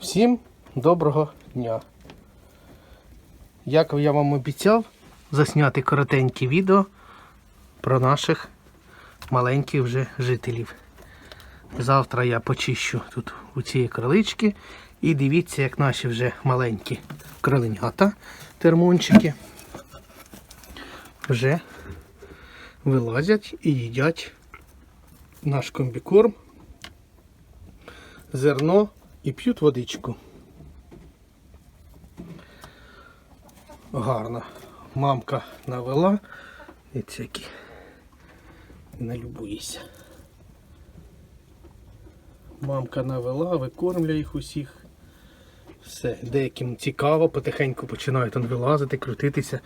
Всім доброго дня! Як я вам обіцяв, засняти коротеньке відео про наших маленьких вже жителів. Завтра я почищу тут у ці крилички і дивіться, як наші вже маленькі криленята, термончики вже вилазять і їдять наш комбікорм, зерно і п'ють водичку. Гарно. Мамка навела. І які не любуйся. Мамка навела, викормлює їх усіх. Все, деяким цікаво, потихеньку починають он вилазити, крутитися.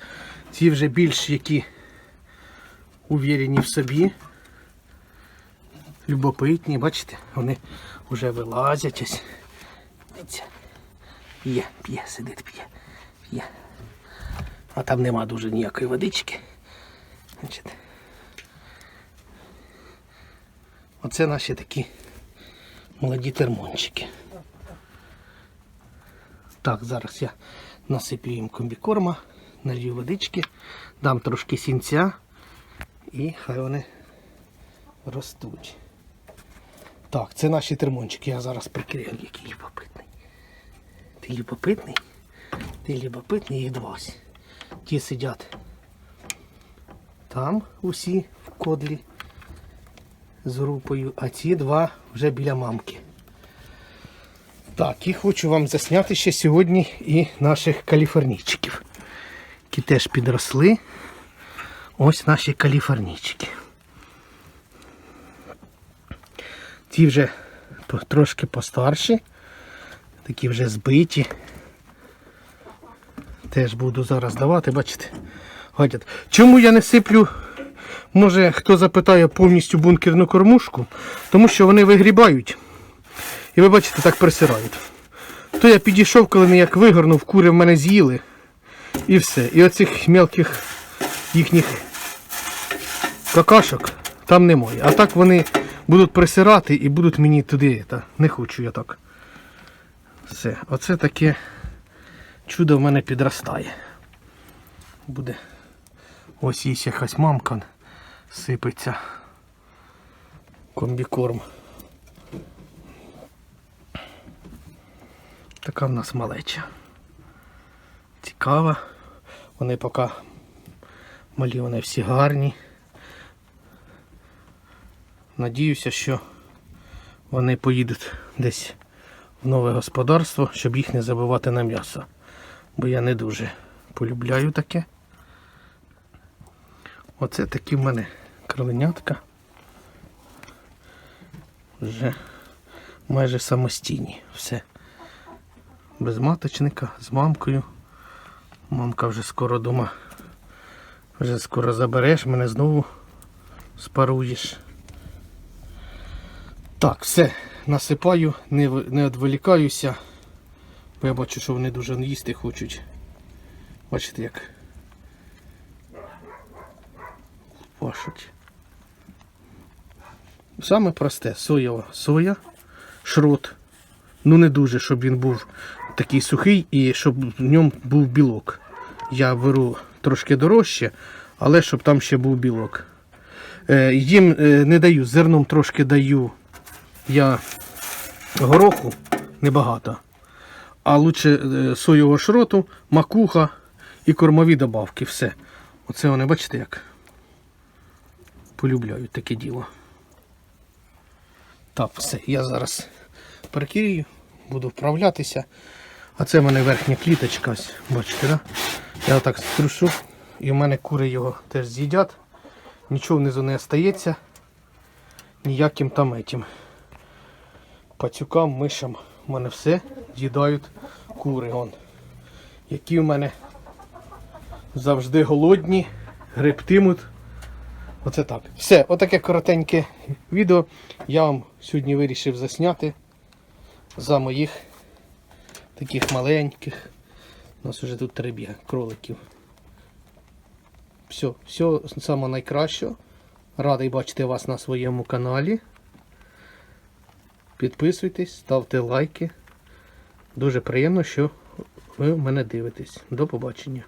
Ці вже більш які увірені в собі. Любопитні, бачите, вони вже вилазять ось. Дивіться. П'є, п'є, сидить, п'є, п'є. А там нема дуже ніякої водички. Оце наші такі молоді термончики. Так, зараз я насиплю їм комбікорма, налью водички, дам трошки сінця і хай вони ростуть. Так, це наші термончики. Я зараз прикрию, який любопитний. Ти любопитний? Ти любопитний, їх два ось. Ті сидять там усі в кодлі з групою, а ці два вже біля мамки. Так, і хочу вам засняти ще сьогодні і наших каліфорнійчиків, які теж підросли. Ось наші каліфорнійчики. Ті вже трошки постарші, такі вже збиті. Теж буду зараз давати, бачите, гадять. Чому я не сиплю, може хто запитає повністю бункерну кормушку, тому що вони вигрібають. І ви бачите, так присирають. То я підійшов, коли не як вигорнув, кури в мене з'їли. І все. І оцих мелких їхніх какашок там немає. А так вони будуть присирати і будуть мені туди. Та, не хочу я так. Все. Оце таке чудо в мене підростає. Буде. Ось є якась мамка сипеться. Комбікорм. Така в нас малеча. Цікава. Вони поки малі, вони всі гарні. Надіюся, що вони поїдуть десь нове господарство, щоб їх не забивати на м'ясо. Бо я не дуже полюбляю таке. Оце такі в мене кроленятка. Вже майже самостійні. Все. Без маточника, з мамкою. Мамка вже скоро дома. Вже скоро забереш, мене знову спаруєш. Так, все, насипаю, не, не відволікаюся. Бо я бачу, що вони дуже їсти хочуть. Бачите як. Пашуть. Саме просте, соєва соя, шрот. Ну не дуже, щоб він був такий сухий і щоб в ньому був білок. Я беру трошки дорожче, але щоб там ще був білок. Е, їм е, не даю, зерном трошки даю я гороху небагато. А лучше е, соєвого шроту, макуха і кормові добавки. Все. Оце вони, бачите, як полюбляють таке діло. Так, все, я зараз перекрию, буду вправлятися. А це в мене верхня кліточка, ось, бачите, да? Я отак струшу, і в мене кури його теж з'їдять. Нічого внизу не остається. Ніяким там етім. Пацюкам, мишам. У мене все з'їдають кури. Вон. Які в мене завжди голодні, гребтимуть. Оце так. Все, отаке коротеньке відео я вам сьогодні вирішив засняти за моїх таких маленьких. У нас вже тут три кроликів. Все, все найкраще. Радий бачити вас на своєму каналі. Підписуйтесь, ставте лайки. Дуже приємно, що ви мене дивитесь. До побачення.